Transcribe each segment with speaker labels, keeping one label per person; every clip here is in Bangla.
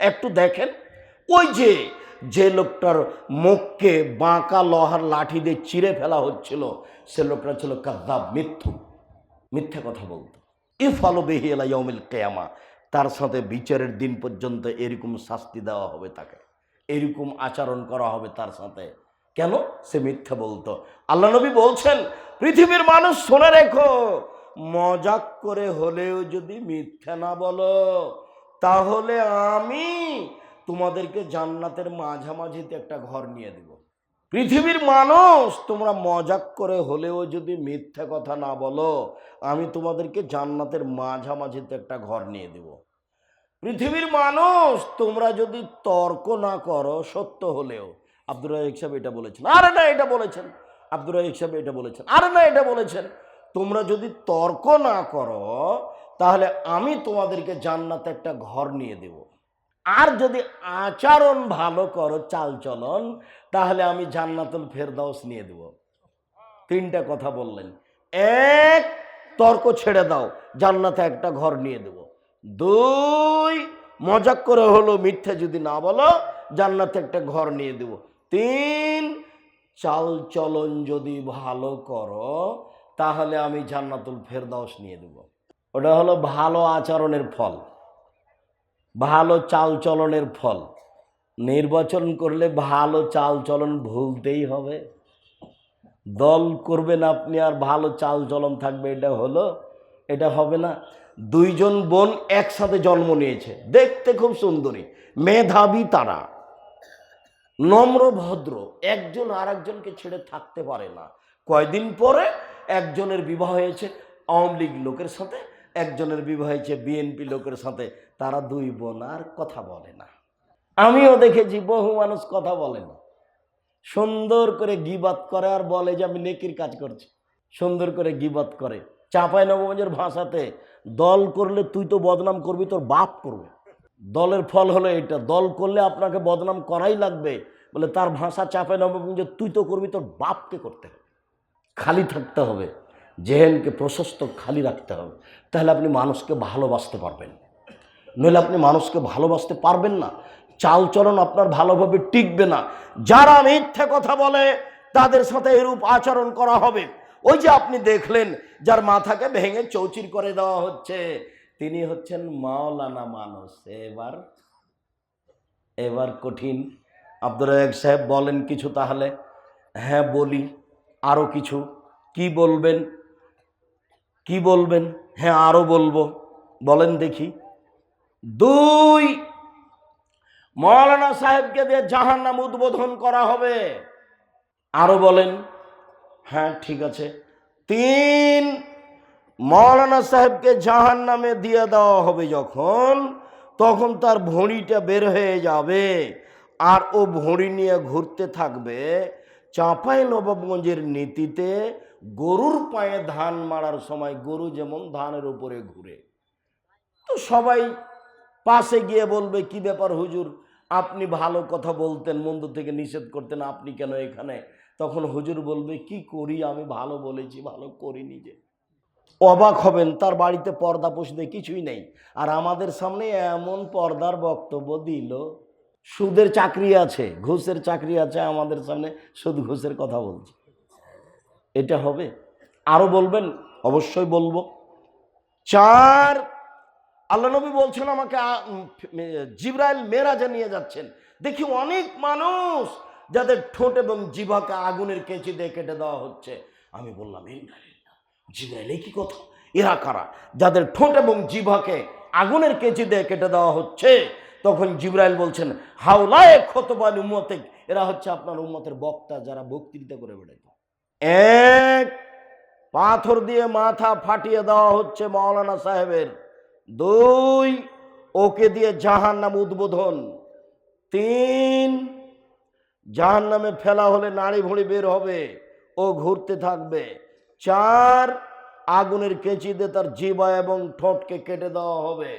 Speaker 1: একটু দেখেন। ওই যে যে লোকটার মুখকে বাঁকা লোহার লাঠি দিয়ে চিরে ফেলা হচ্ছিল, সে লোকটা ছিল কাদ্দাব মিথ্যু। মিথ্যে কথা বলতো। ইফালো বেহিয়ালা ইয়মিল কেয়ামা, তার সাথে বিচারের দিন পর্যন্ত এরকম শাস্তি দেওয়া হবে তাকে। এরকম আচরণ করা হবে তার সাথে। কেন? সে মিথ্যা বলতো। আল্লাহ নবী বলছেন, পৃথিবীর মানুষ শুনে রেখো, মজাক করে হলেও যদি মিথ্যা না বলো তাহলে আমি তোমাদেরকে জান্নাতের মাঝামাঝিতে একটা ঘর নিয়ে দেব। পৃথিবীর মানুষ, তোমরা মজাক করে হলেও যদি মিথ্যা কথা না বলো, আমি তোমাদেরকে জান্নাতের মাঝামাঝিতে একটা ঘর নিয়ে দেব। পৃথিবীর মানুষ, তোমরা যদি তর্ক না করো, সত্য হলেও। আব্দুর রাহিক সাহেব এটা বলেছেন। আরে না, এটা বলেছেন। আব্দুর রাহিক সাহেব এটা বলেছেন। আরে না, এটা বলেছেন। তোমরা যদি তর্ক না করো তাহলে আমি তোমাদেরকে জান্নাতে একটা ঘর নিয়ে দেব। আর যদি আচরণ ভালো করো, চালচলন, তাহলে আমি জান্নাতুল ফেরদাউস নিয়ে দেব। তিনটা কথা বললেন। এক, তর্ক ছেড়ে দাও, জান্নাতে একটা ঘর নিয়ে দেব। দুই, মজাক করে হলো মিথ্যা যদি না বলো, জান্নাতে একটা ঘর নিয়ে দেব। তিন, চালচলন যদি ভালো করো, তাহলে আমি জান্নাতুল ফেরদাউস নিয়ে দেব। ওটা হলো ভালো আচরণের ফল, ভালো চালচলনের ফল। নির্বাচন করলে ভালো চালচলন ভুলতেই হবে। দল করবেন আপনি আর ভালো চালচলন থাকবে, এটা হলো, এটা হবে না। দুইজন বোন একসাথে জন্ম নিয়েছে, দেখতে খুব সুন্দরী, মেধাবী তারা। নম্র ভদ্র, একজন আর একজনকে ছেড়ে থাকতে পারে না। কয়দিন পরে একজনের বিবাহ হয়েছে, আওয়ামী লীগ লোকের সাথে একজনের বিবাহ হয়েছে বিএনপি লোকের সাথে তারা দুই বোন আর কথা বলে না। আমিও দেখেছি বহু মানুষ কথা বলে না। সুন্দর করে গিবাত করে আর বলে যে আমি নেকির কাজ করছি। সুন্দর করে গিবাত করে। চাঁপাই নবগঞ্জের ভাষাতে দল করলে তুই তো বদনাম করবি তোর বাপ করবে। দলের ফল হলো এটা দল করলে আপনাকে বদনাম করাই লাগবে। বলে তার ভাষা চাঁপাই নবগঞ্জে তুই তো করবি তোর বাপকে করতে হবে। খালি থাকতে হবে। জেহেনকে প্রশস্ত খালি রাখতে হবে। তাহলে আপনি মানুষকে ভালোবাসতে পারবেন। নইলে আপনি মানুষকে ভালোবাসতে পারবেন না। চালচলন আপনার ভালোভাবে টিকবে না। যারা মিথ্যে কথা বলে, তাদের সাথে এরূপ আচরণ করা হবে। ওই যে আপনি দেখলেন, যার মাথাকে ভেঙে চৌচির করে দেওয়া হচ্ছে, তিনি হচ্ছেন মাওলানা মানুষ। এবার এবার কঠিন। আব্দুর রাজাক সাহেব বলেন কিছু তাহলে? হ্যাঁ বলি। আরও কিছু। কি বলবেন? কি বলবেন? হ্যাঁ আরও বলব। বলেন দেখি। দুই, মৌলানা সাহেবকে দিয়ে জাহান নাম উদ্বোধন করা হবে। আরও বলেন। হ্যাঁ ঠিক আছে। তিন, মৌলানা সাহেবকে জাহান নামে দিয়ে দেওয়া হবে যখন, তখন তার ভড়িটা বের হয়ে যাবে আর ও ভড়ি নিয়ে ঘুরতে থাকবে চাঁপাই নবাবগঞ্জের নীতিতে গরুর পায়ে ধান মারার সময় গরু যেমন ধানের উপরে ঘুরে। তো সবাই পাশে গিয়ে বলবে, কি ব্যাপার হুজুর? আপনি ভালো কথা বলতেন, মন্দ থেকে নিষেধ করতেন, আপনি কেন এখানে? তখন হুজুর বলবে, কি করি? আমি ভালো বলেছি, ভালো করি নিজে অবাক হবেন, তার বাড়িতে পর্দা পুষতে কিছুই নেই। আর আমাদের সামনে এমন পর্দার বক্তব্য দিল, সুদের চাকরি আছে, ঘুষের চাকরি আছে, আমাদের সামনে সুদ, ঘুষের কথা বলছে। এটা হবে। আরও বলবেন? অবশ্যই বলব। চার, আল্লাহ নবী বলছেন আমাকে জিব্রাইল মেরাজে নিয়ে যাচ্ছেন। দেখি অনেক মানুষ যাদের ঠোঁট এবং জিভাকে আগুনের কেঁচি দিয়ে কেটে দেওয়া হচ্ছে। আমি বললাম জিব্রাইল কি কথা? এরা কারা? যাদের ঠোঁট এবং জিভাকে আগুনের কেঁচি দিয়ে কেটে দেওয়া হচ্ছে। তখন জিব্রাইল বলছেন, হাওলায় খতবাল উম্মতে এরা হচ্ছে আপনার উম্মতের বক্তা যারা বক্তৃতা করে বেড়াইত। এক পাথর দিয়ে মাথা ফাটিয়ে দেওয়া হচ্ছে মাওলানা সাহেবের। দুই, ওকে দিয়ে জাহান নাম উদ্বোধন। তিন জাহান নামে ফেলা হলে নাড়ি ভুঁড়ি বের হবে ও ঘুরতে থাকবে। চার, আগুনের কেঁচি দিয়ে তার জিবা এবং ঠোঁটকে কেটে দেওয়া হবে।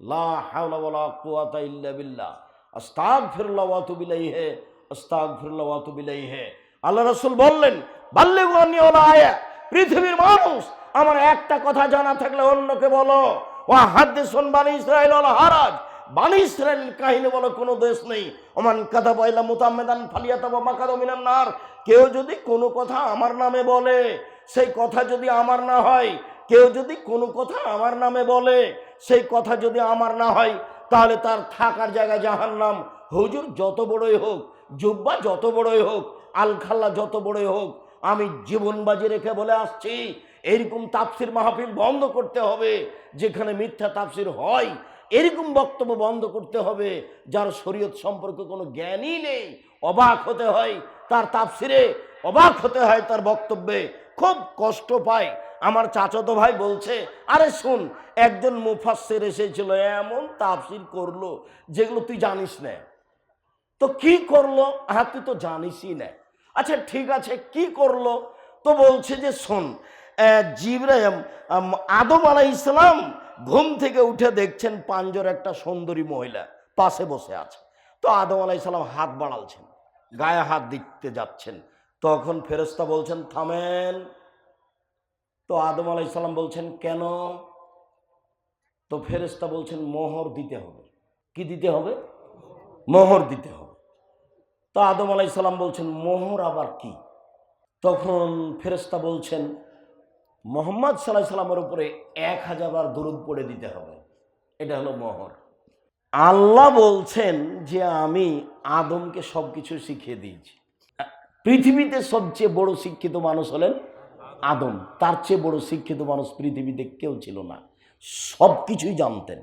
Speaker 1: লা হাওলা ওয়ালা কুওয়াতা ইল্লা বিল্লাহ। আস্তাগফিরুল্লাহ ওয়া আতুবু ইলাইহি। আস্তাগফিরুল্লাহ ওয়া আতুবু ইলাইহি। আল্লাহ রসুল বললেন আয়া পৃথিবীর মানুষ, আমার একটা কথা জানা থাকলে অন্যকে বলো। ওয়া হাদিসুন বানি ইসরাইল ওয়ালা হারাজ, বানি ইসরায়েল কাহিনী বলে কোনো দেশ নেই। ওমান কাদা বয়লা মোতামেদান ফালিয়াতা বা মাকাদা মিনান নার, কেউ যদি কোনো কথা আমার নামে বলে, সেই কথা যদি আমার না হয়, কেউ যদি কোনো কথা আমার নামে বলে, সেই কথা যদি আমার না হয়, তাহলে তার থাকার জায়গা জাহান্নাম। হুজুর যত বড়ই হোক, জুব্বা যত বড়ই হোক, আলখাল্লা যত বড়ই হোক আমি জীবন বাজি রেখে বলে আসছি, এরকম তাপসির মাহফিল বন্ধ করতে হবে, যেখানে মিথ্যা তাপসির হয়, এরকম বক্তব্য বন্ধ করতে হবে, যার শরীয়ত সম্পর্কে কোনো জ্ঞানই নেই, অবাক হতে হয়, তার তাপসিরে অবাক হতে হয়, তার বক্তব্যে খুব কষ্ট পায়। আমার চাচাতো ভাই বলছে, আরে শুন, একজন মুফাসসির এসেছিল, এমন তাফসির করল, যেগুলো তুই জানিস না। তো কি করল? হ্যাঁ তুই তো জানিসই না। আচ্ছা ঠিক আছে, কি করল? তো বলছে যে, শোন জিব্রাহিম আদম আলাই ইসলাম ঘুম থেকে উঠে দেখছেন পাঞ্জর একটা সুন্দরী মহিলা পাশে বসে আছে। তো আদম আলাই ইসলাম হাত বাড়ালছেন, গায়ে হাত দিতে যাচ্ছেন। তখন ফেরেস্তা বলছেন, থামেন। তো আদম আলাই ইসলাম বলছেন, কেন? তো ফেরেস্তা বলছেন, মোহর দিতে হবে। কি দিতে হবে? মোহর দিতে হবে। তো আদম আলাই সাল্লাম বলছেন, মোহর আবার কি? তখন ফেরেস্তা বলছেন, মোহাম্মদ সাল্লাহ সাল্লামের উপরে এক হাজার বার দরুদ পড়ে দিতে হবে। এটা হলো মোহর। আল্লাহ বলছেন যে, আমি আদমকে সব কিছু শিখিয়ে দিয়েছি। পৃথিবীতে সবচেয়ে বড় শিক্ষিত মানুষ হলেন আদম। তার চেয়ে বড় শিক্ষিত মানুষ পৃথিবীতে কেউ ছিল না। সব কিছুই জানতেন।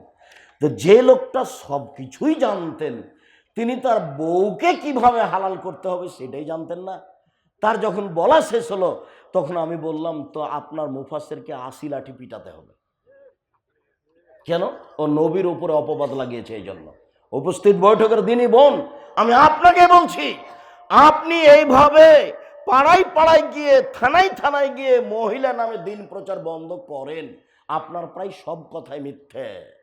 Speaker 1: তো যে লোকটা সব কিছুই জানতেন তিনি তার বউকে কীভাবে হালাল করতে হবে সেটাই জানতেন না। তার যখন বলা শেষ হলো, তখন আমি বললাম, তো আপনার মুফাসেরকে আশি লাঠি পিটাতে হবে। কেন? ও নবীর উপরে অপবাদ লাগিয়েছে এই জন্য উপস্থিত বৈঠকের দিনই বোন, আমি আপনাকে বলছি, আপনি এইভাবে পাড়ায় পাড়ায় গিয়ে, থানায় থানায় গিয়ে মহিলা নামে দিন প্রচার বন্ধ করেন। আপনার প্রায় সব কথাই মিথ্যে।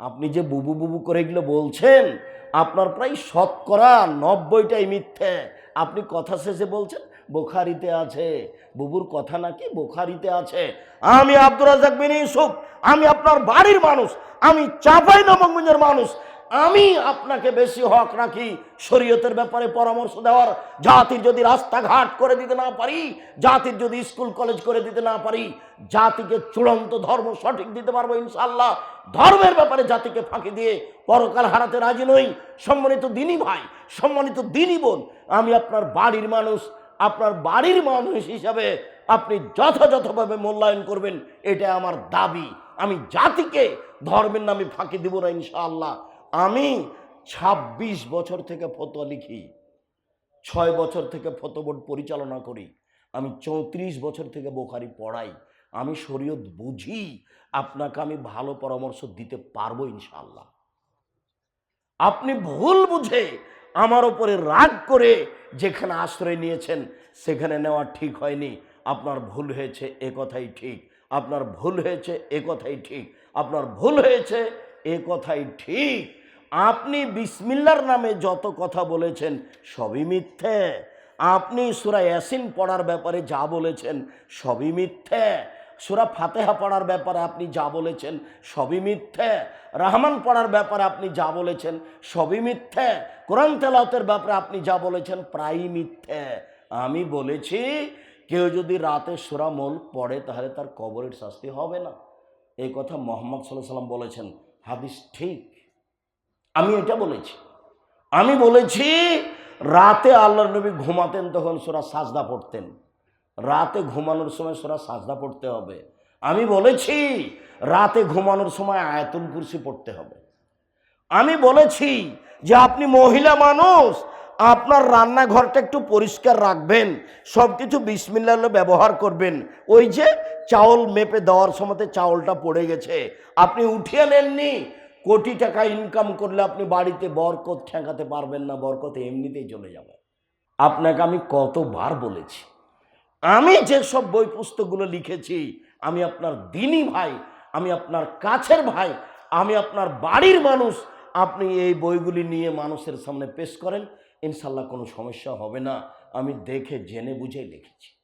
Speaker 1: আপনি যে বুবু বুবু করে এগুলো বলছেন, আপনার প্রায় শতকরা নব্বইটাই মিথ্যে। আপনি কথা শেষে বলছেন, বোখারিতে আছে। বুবুর কথা নাকি বোখারিতে আছে। আমি আব্দুর রাজাক বিন ইউসুফ, আমি আপনার বাড়ির মানুষ, আমি চাপাই নবঙ্গের মানুষ আমি আপনাকে বেশি হক রাখি। শরীয়তের ব্যাপারে পরামর্শ দেওয়ার। জাতির যদি রাস্তাঘাট করে দিতে না পারি, জাতির যদি স্কুল, কলেজ করে দিতে না পারি, জাতিকে চূড়ান্ত ধর্ম সঠিক দিতে পারব ইনশাল্লাহ ধর্মের ব্যাপারে জাতিকে ফাঁকি দিয়ে পরকাল হারাতে রাজি নই। সম্মানিত দিনী ভাই, সম্মানিত দিনী বোন, আমি আপনার বাড়ির মানুষ, আপনার বাড়ির মানুষ হিসাবে আপনি যথাযথভাবে মূল্যায়ন করবেন এটা আমার দাবি। আমি জাতিকে ধর্মের নামে ফাঁকি দিব না ইনশাআল্লাহ। আমি ২৬ বছর থেকে ফতোয়া লিখি, ছয় বছর থেকে ফতোবোর্ড পরিচালনা করি, আমি চৌত্রিশ বছর থেকে বোখারি পড়াই, আমি শরীয়ত বুঝি, আপনাকে আমি ভালো পরামর্শ দিতে পারব ইনশাআল্লাহ। আপনি ভুল বুঝে আমার ওপরে রাগ করে যেখানে আশ্রয় নিয়েছেন, সেখানে নেওয়া ঠিক হয়নি, আপনার ভুল হয়েছে, এ কথাই ঠিক, আপনার ভুল হয়েছে, এ কথাই ঠিক, আপনার ভুল হয়েছে এ কথাই ঠিক। আপনি বিসমিল্লার নামে যত কথা বলেছেন, সবই মিথ্যে। আপনি সুরা ইয়াসিন পড়ার ব্যাপারে যা বলেছেন, সবই মিথ্যে। সুরা ফাতেহা পড়ার ব্যাপারে আপনি যা বলেছেন, সবই মিথ্যে। রহমান পড়ার ব্যাপারে আপনি যা বলেছেন, সবই মিথ্যে। কোরআন তেলাওতের ব্যাপারে আপনি যা বলেছেন, প্রায়ই মিথ্যে। আমি বলেছি, কেউ যদি রাতে সুরা মল পড়ে, তাহলে তার কবরের শাস্তি হবে না। এই কথা মোহাম্মদ সাল্লাহ সাল্লাম বলেছেন। হাদিস ঠিক। আমি এটা বলেছি। আমি বলেছি, রাতে আল্লাহ নবী ঘুমাতেন তখন সোরা সাজদা পড়তেন। রাতে ঘুমানোর সময় সোরা সাজদা পড়তে হবে। আমি বলেছি, রাতে ঘুমানোর সময় আয়াতুল কুরসি পড়তে হবে। আমি বলেছি যে আপনি মহিলা মানুষ আপনার রান্নাঘরটা একটু পরিষ্কার রাখবেন সব কিছু বিসমিল্লাহ ব্যবহার করবেন। ওই যে চাউল মেপে দেওয়ার সময়তে চাউলটা পড়ে গেছে। আপনি উঠিয়ে নেননি, কোটি টাকা ইনকাম করলে আপনি বাড়িতে বরকত ঠেকাতে পারবেন না, বরকত এমনিতেই চলে যাবে। আপনাকে আমি কতবার বলেছি, আমি যেসব বই পুস্তকগুলো লিখেছি, আমি আপনার দিনী ভাই, আমি আপনার কাছের ভাই, আমি আপনার বাড়ির মানুষ, আপনি এই বইগুলি নিয়ে মানুষের সামনে পেশ করেন। ইনশাল্লাহ কোনো সমস্যা হবে না। আমি দেখে জেনে বুঝেই লিখেছি।